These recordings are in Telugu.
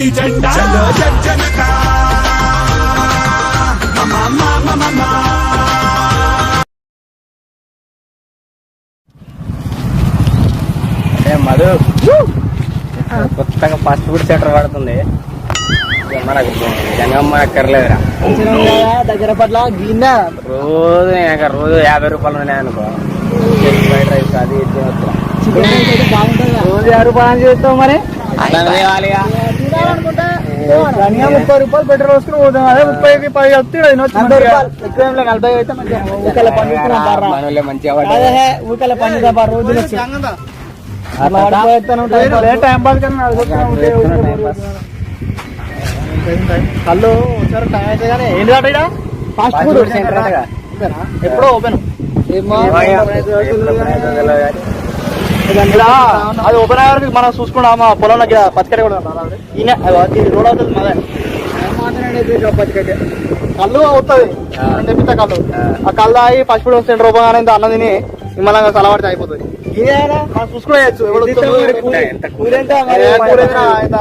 జెండా. చలో జనక ఏ మధు. కొత్తగా ఫాస్ట్ ఫుడ్ సెంటర్ పడుతుంది మనకు జంగమ్మ అక్కర్లేదురా దగ్గర పట్ల గిన్నె. రోజు ఇంకా రోజు యాభై రూపాయలు ఉన్నాయి అనుకో. ఫ్రైడ్ రైస్ అది రోజు యాభై రూపాయలు చేస్తావు మరి? తేవాలిగా. ముప్పై రూపాయలు పెట్రోల్ వేసుకుని పోతాం. అదే ముప్పైకి పది నలభై అయితే ఊకల బాగా రోజులు. Time pass. కళ్ళు వచ్చారు టైం అయితే కానీ ఏంటి? Fast food centre? ఎప్పుడో ఓపెన్ ఏమో. అది ఓపెన్ అయ్యారు మనం చూసుకున్నాం మా పొలంలో పచ్చకర కూడా. ఈయన రోడ్ అవుతుంది మాదే కళ్ళు అవుతుంది. తెప్పిస్తా కళ్ళు. ఆ. కళ్ళు ఫస్ట్ ఫుడ్ సెంటర్ ఓపెన్ కానీ అన్నం తిని మిమ్మల్ని సలవాడితే అయిపోతుంది. మనం కూలి- ఎంత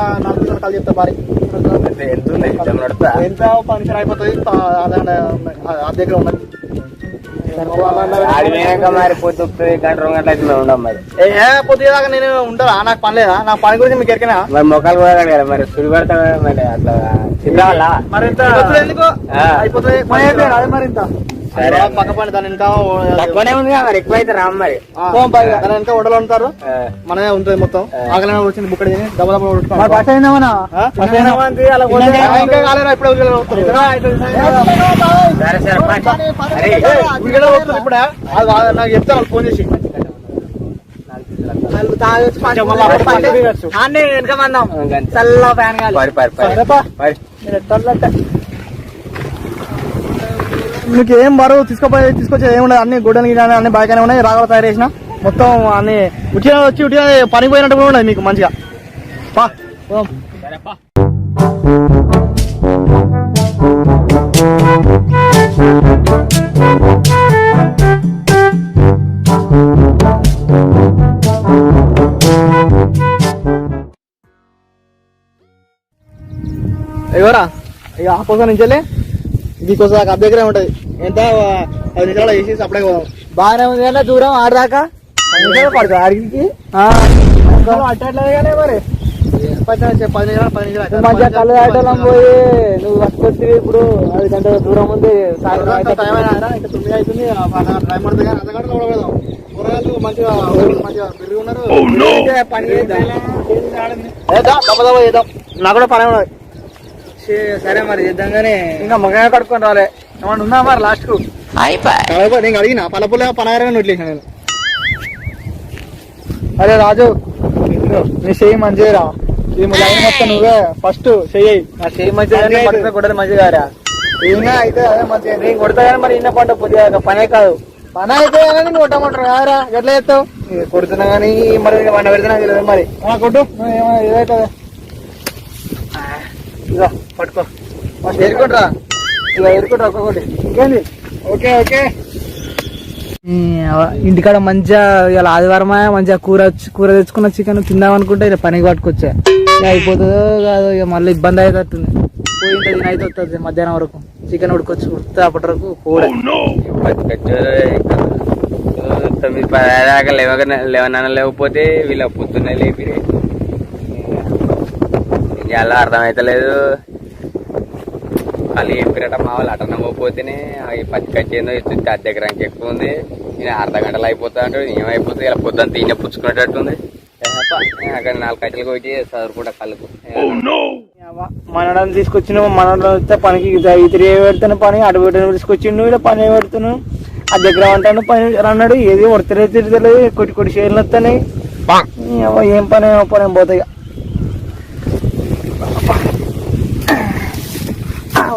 కళ్ళు చెప్తా మరి ఉంది? ఎంత అయిపోతుంది? అదే దగ్గర ఉన్నది. ఆడి పోయినాక మరి పొద్దు గంట రెండు గంటల అయితే ఉండం మరి. ఏ పొద్దుదాకా నేను ఉంటారా నాకు పని లేదా? నా పని గురించి మీకు ఎరికినా? మరి మొక్కలు కూడా కదా మరి సుడి పెడతా మరి అట్లా. చిత్రావల్లా మరి ఇంత ఎందుకు? ఆ. అయిపోతుంది మరి ఇంత. పక్క పని దాని ఇంకా తక్కువనే ఉంది కదా మరి ఎక్కువ అయితే రామ్ మరి. దాని ఇంకా వండలు ఉంటారు. మనమే ఉంటుంది మొత్తం. ఆ. ఆకలి వచ్చింది బుక్కడ తిని డబ్బు డబ్బు కొట్టుకోవాలి. మరి బస్ ఇంకా కాలేరా ఇప్పుడే ఇప్పుడే? కాదు, నాకు చెప్తాను వాళ్ళు ఫోన్ చేసి. చల్ల ఫ్యాన్ పరి, మీకు ఏం బరువు తీసుకుపోయి తీసుకొచ్చి ఏముండదు అన్ని గుడ్డలు గిడ్డలు అన్ని బాగానే ఉన్నాయి. రాగలు తయారు చేసిన మొత్తం అన్ని ఉట్టిగా వచ్చి ఉట్టిన పని పోయినట్టు కూడా ఉండదు మీకు మంచిగా. పా. పోదాం. ఇక ఆ కోసం నుంచెలే ఇది కోసం దాకా దగ్గరే ఉంటది? ఎంత పది నిమిషాలు వేసి అప్పుడే పోదాం. బాగానే ఉంది కదా దూరం ఆడదాకా? పడుతుంది ఆడికి? అట్టట్లేదు మరి. పది నిమిషాలు పది మధ్య కళ్ళు దాటలం పోయి నువ్వు పట్టుకొచ్చి ఇప్పుడు అది గంట దూరం ఉంది టైం తొమ్మిది అవుతుంది పడుతుంది కానీ కూడా కూరగాయలు మంచిగా మంచిగా పెరిగి ఉన్నారు. ఇంకా పని చేద్దాం నాకు కూడా పని ఉన్నది సరే మరి చేద్దాం కానీ ఇంకా మగ కడుక్కొని రాలే. ఏమన్నా ఉందా మరి లాస్ట్కు కడగ నేను అడిగిన పలపులే పనగారగా నొట్లేసిన నేను. అరే రాజు నీ చెయ్యి మంచిగా ఈ లైన్ మొత్తం నువ్వే ఫస్ట్ చెయ్యి. నా చేయి మంచిగా పట్టుకుని కొట్టదు మంచిగా రా ఏమైనా అయితే అదే మంచిగా నేను కొడతా కానీ మరి ఇన్న పంట పొద్దుగా పనే కాదు. పని అయితే నువ్వు కొట్టమంటారు కాదరా. ఎట్లా చేస్తావు? కొడుతున్నా కానీ మరి వంట పెడితే నాకు తెలియదు మరి. కొట్టు. ఏమో- ఏదైతే పట్టుకో. ఫస్ట్ ఏరుకుంటారా ఇక ఎదుర్కొంటా ఒక్కొక్కటి. ఇంకేంది? Okay okay. ఇంటికాడ మంచిగా ఇలా ఆదివారం మంచిగా కూర వచ్చి- కూర తెచ్చుకున్న చికెన్ తిందాం అనుకుంటే ఇలా పనికి పట్టుకొచ్చా. ఇక అయిపోతుందో కాదు ఇక మళ్ళీ ఇబ్బంది అవుతుంది పోయి ఇంత తిని అయితే వస్తుంది మధ్యాహ్నం వరకు. చికెన్ ఉడుకొచ్చి ఉడితే అప్పటి వరకు పోలే. బతికొచ్చు. తొమ్మిది పది దాకా లేవగానే లేవనన్న లేకపోతే వీళ్ళ పొద్దున్నే లేపి ఇవాళ అర్థమైతలేదు. వాళ్ళు చెప్పినట్ట మా వాళ్ళు అటన పోతేనే పచ్చి కచ్చేందో చూస్తే అద్దె ఎకరానికి ఎక్కువ ఉంది. నేను అర్ధ గంటలు అయిపోతా అంటే ఏమైపోతుంది? ఇలా పొద్దున్న తీనే పుచ్చుకునేటట్టుంది. ఏహప్ప, అక్కడ నాలుగు కట్టెలు కొట్టి చదువుకుంటా కళ్ళకు మనడం తీసుకొచ్చిన మనలో వస్తే పనికి ఇతర పెడుతున్న పని అటు పెట్టిన తీసుకొచ్చిండు ఇలా పని పెడుతున్నాను ఆ దగ్గర అంటాను పని అన్నాడు ఏది ఉడతలే తిరగలేదు కొట్టి కొట్టి షేర్లు వస్తున్నాయి ఏం పని ఏమో పని ఏం పోతాయి?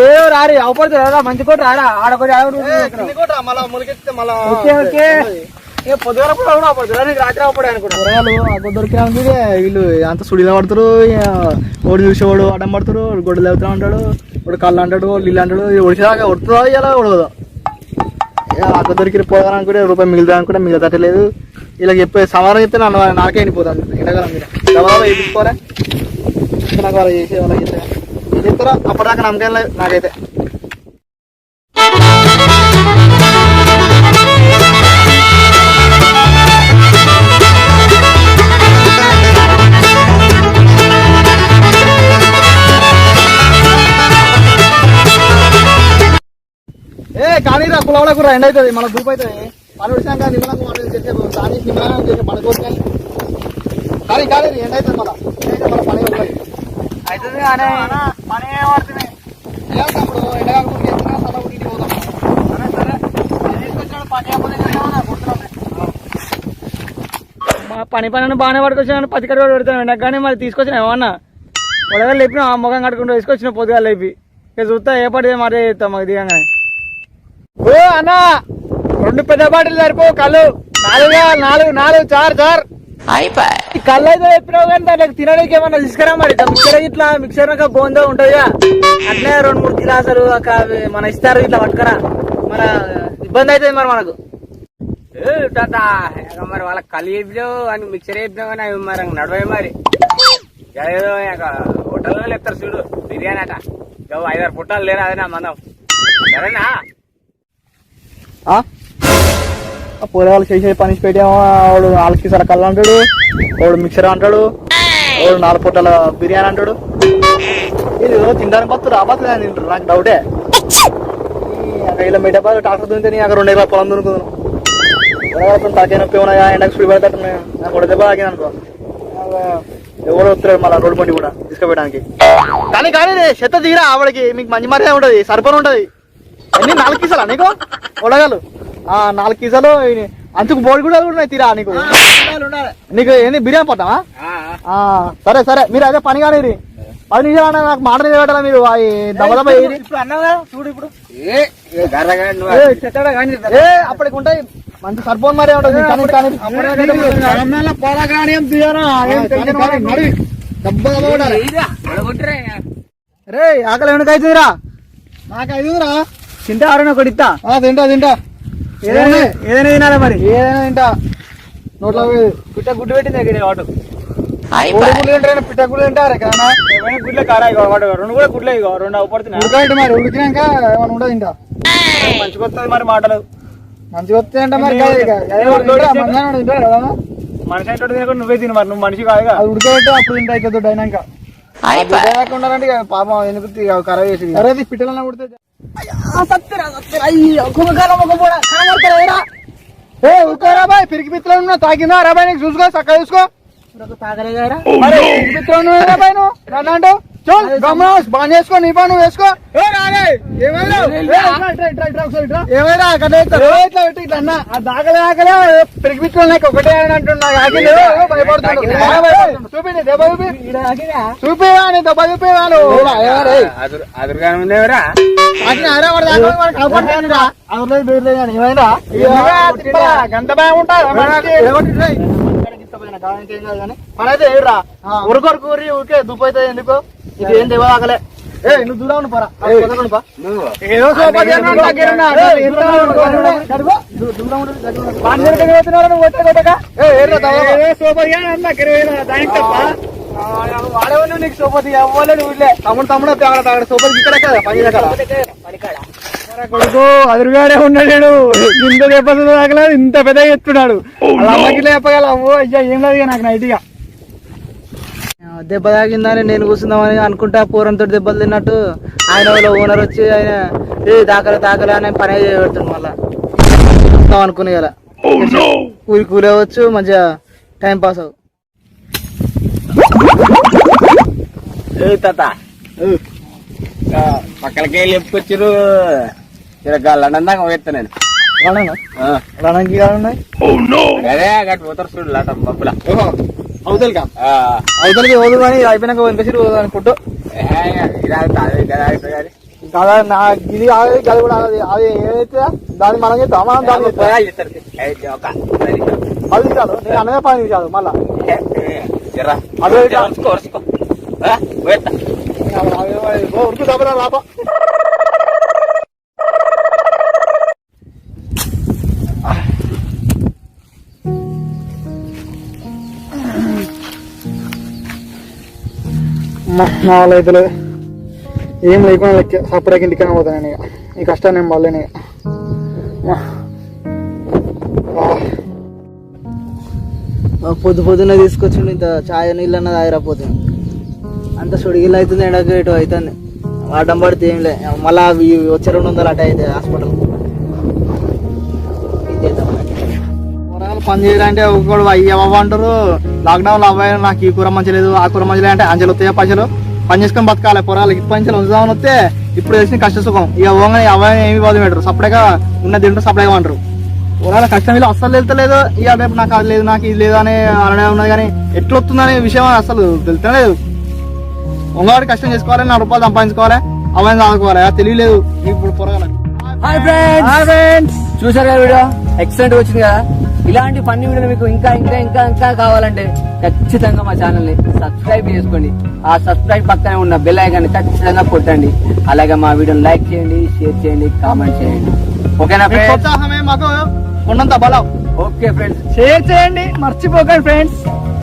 ఏ రారీ అవపడుతుంది మంచి కోట రారా ఆడకొచ్చి ఓకే ఓకే. ఏ మళ్ళీ కూడా వీళ్ళు అంత సుడిలో పడతారు ఇక ఓడి చూసేవాడు అడ్డం పడతారు గొడ్డలు అవుతా ఉంటాడు ఇప్పుడు కళ్ళు అంటాడు నీళ్ళు అంటాడు ఒడిసేదాకా ఒడుతుందా ఇలా ఉడకదు అక్క దొరికి పోదాం అనుకుంటే రూపాయి మిగులుదా అనుకుంటే మిగతట్టలేదు ఇలా చెప్పే సమాధానం చెప్తే నన్ను నాకే వెళ్ళిపోతాను ఎండాకాలం మీద. దబాబా వేయించుకోరా? నాకు వాళ్ళు చేసే వాళ్ళకి చెప్తారా? అప్పటిదాకా నమ్మకం లేదు నాకైతే. ఏ కానీ రా కులవల కూడా ఎండ్ అవుతుంది. మన గ్రూప్ అవుతుంది మన విషయంగా నిమ్మలంగా మనం చేసే కానీ నిమ్మలంగా చేసే మనకోసం కానీ. కానీ ఎండ్ అవుతుంది ఎండ్ అయితే మన పని ఉంటుంది అవుతుంది కానీ పని ఏమవుతుంది తమ్ముడు ఎండగాకుండా చేస్తున్నా సలా ఇంటికి పోతాం సరే సరే. తీసుకొచ్చిన పని పని పని బాగానే పట్టుకొచ్చాను పచ్చికడ కూడా పెడతాను. నాకు కానీ మరి తీసుకొచ్చిన ఏమన్నా? ఉడగలు లేపిన ఆ ముఖం కట్టుకుంటూ తీసుకొచ్చిన పొద్దుగా లేపి. ఇక చూస్తా ఏ పడి మరే చేస్తాం మాకు దిగంగానే. ఓ అన్న రెండు పెద్ద బాటిల్ సరిపో కళ్ళు. నాలుగు నాలుగు నాలుగు చార్ చార్. అయిపోయి కళ్ళు అయితే చెప్పినావు కానీ దాంట్లో తినడానికి ఏమన్నా తీసుకురా మరి. మిక్సర్ ఇట్లా మిక్సర్ ఒక బోందో ఉంటుందిగా అట్లే రెండు మూడు గిలాసులు ఒక మన ఇస్తారు ఇట్లా పట్టుకరా. మన ఇబ్బంది అవుతుంది మరి మనకు. ఏ మరి వాళ్ళ కళ్ళు చెప్పినావు అని మిక్సర్ చెప్పినావు కానీ అవి మరి నడవే మరి. ఏదో హోటల్లో లేపుతారు చూడు బిర్యానీ అట. ఐదారు పుట్టాలు లేరా అదే నా సరేనా? ఆ? పోరేవాళ్ళు చేసే పని పెట్టామో వాడు నాలుగు సర కళ్ళు అంటాడు వాడు మిక్సర్ అంటాడు వాడు నాలుగు పూటల బిర్యానీ అంటాడు. ఇది తినడానికి బతురు రాబోతుంది అని తింటారు నాకు డౌటే అక్కడ ఇలా మెడపా ట్రాక్టర్ దున్నితే అక్కడ రెండు ఎకరాల పొలం దున్నుకుందాను తలకాయ నొప్పి ఉన్నాయా ఎండకు స్పీడ్ పడతాడు నాకు ఒక దెబ్బ తాకింది అనుకో. ఎవరు వస్తారు మళ్ళీ రోడ్డు బండి కూడా తీసుకుపోయడానికి. కానీ కానీ చెత్త తీరా ఆవిడకి మీకు మంచి మర్యాద ఉంటది సరిపడి ఉంటుంది. అన్ని నాలుగు కీసాలా నీకు? ఉడగలు ఆ నాలుగు కీసాలు అంచుకు బోడి కూడా ఉన్నాయి తీరా నీకు? నీకు ఏంది బిర్యానీ పోతావా? ఆ, సరే సరే మీరు అదే పని కానీ పది నిమిషాలు నాకు మాట నిలబెట్టాలా మీరు? చూడు ఇప్పుడు ఏ అప్పటికి ఉంటాయి. మంచి సరిపోని మరే. రే ఆకలి ఏమైనా అవుతుందిరా? నాకు ఐదురా తింటే ఆరున ఒకటి ఇస్తా తింటా తింటా. ఏదైనా ఏదైనా తినాలి మరి. ఏదైనా తింటా. నోట్లో. గుట్ట గుడ్డు పెట్టింది దగ్గర వాటు కోడి గుడ్లు తింటారా గుడ్లు కదా కారా వాడు. రెండు కూడా గుడ్లే ఇగో. రెండు అవపడుతున్నాయి ఉడకండి మరి ఉడికినాక ఏమైనా ఉండదు ఇంకా మంచిగా వస్తుంది మరి మాటలు. మంచిగా అంటే మరి కాదు ఇక. కదా? మనిషి నువ్వే తిని మరి. నువ్వు మనిషి అది ఉడకబెట్టి అప్పుడు తింటా ఇక అయినాక. ఇక పాపం ఎందుకు ఇక ఖరాబ్ చేసి పిట్టలన్నా ఉడుకోరా బాయ్. పిరికి పిత్తలు ఉన్నా తాగిందా? రా బాయ్ నీకు చూసుకో చక్కగా చూసుకో. మరి పిరికి పిత్తలు ఉన్నావు రా బాయ్ నువ్వు. చల్ గమనం బాగా చేసుకో నీ పని వేసుకో ఏమైనా ఏమైనా అక్కడ ఇట్లా పెట్టి ఇట్లా అన్న ఆ దాకలే ఆకలే ఒకటే అని అంటున్నా భయపడుతున్నాడు చూపి దెబ్బ చూపి చూపివా నీ దెబ్బ గంట భయం మనైతే ఏడురా ఉరకొరకు ఊరి ఊరికే దుప్పైతే ఎందుకు ఇది ఏం తెవాగలే ఏ నువ్వు దూరం పోరా పదకొండు పా. నువ్వు ఏదో వాడేవాడు నీకు సోపతి అవ్వలేదు ఊళ్ళే తమ్ముడు తమ్ముడు అక్కడ అక్కడ సోపతి ఇక్కడ కదా పని దగ్గర కొడుకు అదురుగాడే ఉన్నాడు ఇంత దెబ్బలు తాగలేదు ఇంత పెద్దగా ఎత్తున్నాడు అలా అమ్మకి లేపగల అవ్వో అయ్యా ఏం లేదు నాకు నైట్గా దెబ్బ తాగిందని నేను కూర్చుందామని అనుకుంటా పూరంతో దెబ్బలు తిన్నట్టు ఆయన వాళ్ళ ఓనర్ వచ్చి ఆయన ఏ దాకలే దాకలే అని పని చేయబెడుతుంది మళ్ళా. వస్తాం అనుకునే ఇలా కూలి కూలి అవ్వచ్చు మంచిగా టైం పాస్ అవ్వు. ఏ తాత. పక్కలకి వెళ్ళి చెప్పుకొచ్చారు ఇలా గల్లందాక పోయేస్తా నేను. ఉన్నాయి అదే అక్కడ పోతారు చూడు లాట మబ్బుల అవతలికి? పోదు కానీ అయిపోయినాక వెనకసిరి పోదు అని పుట్టు ఏ, ఇది ఆగుతా, అది కదా నా ఇది ఆగదు అది కూడా ఆగదు. అది ఏదైతే దాన్ని మనం చేస్తాం మనం దాన్ని పది నిమిషాలు. నేను అనగా పది నిమిషాలు మళ్ళా. అదే. ఉరుకు దెబ్బరా రాప. నా వల్ల అయితే ఏం లేకుండా లెక్క సపరేట్ ఇంటికైనా పోతాను ఇక ఈ కష్టాన్ని నేను. మళ్ళీ ఇక పొద్దు పొద్దున్న తీసుకొచ్చిండు ఇంత చాయ్ నీళ్ళు అన్నది ఆగిరాపోతుంది అంత సుడిగిల్ అవుతుంది ఎండకు ఇటు అవుతుంది. వాడడం పడితే ఏం లే. మళ్ళా అవి వచ్చే రెండు వందలు అటే అయితే హాస్పిటల్ పని చేయాలంటే ఒకడు అయ్యవ అంటారు. లాక్డౌన్లో అవ్వాలి నాకు ఈ కూర మంచి లేదు ఆ కూర మంచి లేదు అంటే అంచెలు వస్తాయా పైసలు పని చేసుకొని బతకాలి పొరాలకి ఇప్పటి నుంచి ఉంచుదామని వస్తే ఇప్పుడు తెలిసిన కష్ట సుఖం. ఇక ఓంగని అవ్వని ఏమి బాధ పెట్టరు. సపరేట్గా ఉన్న తింటారు సపరేట్గా అంటారు కూరగాయల కష్టం వీళ్ళు అస్సలు వెళ్తలేదు. ఇక రేపు నాకు అది లేదు నాకు ఇది లేదు అని అనడే ఉన్నది కానీ ఎట్లా వస్తుందనే విషయం అసలు తెలుస్తలేదు ఉంగవాడి కష్టం చేసుకోవాలి నా రూపాయలు సంపాదించుకోవాలి అవన్నీ చదువుకోవాలి. తెలియలేదు ఇప్పుడు పొరగాలకు హాయ్ ఫ్రెండ్స్ చూసారు కదా వీడియో? ఎక్సలెంట్ వచ్చింది కదా? ఇలాంటి ఫన్నీ వీడియో మీకు ఇంకా ఇంకా ఇంకా ఇంకా కావాలంటే ఖచ్చితంగా మా ఛానల్ని సబ్స్క్రైబ్ చేసుకోండి. ఆ సబ్స్క్రైబ్ పక్కనే ఉన్న బెల్ ఐకాన్ ఖచ్చితంగా కొట్టండి. అలాగే మా వీడియోని లైక్ చేయండి షేర్ చేయండి కామెంట్ చేయండి. ఓకేనా ప్రోత్సాహమే మాకు ఉన్నంత బలం. ఓకే ఫ్రెండ్స్ షేర్ చేయండి మర్చిపోకండి ఫ్రెండ్స్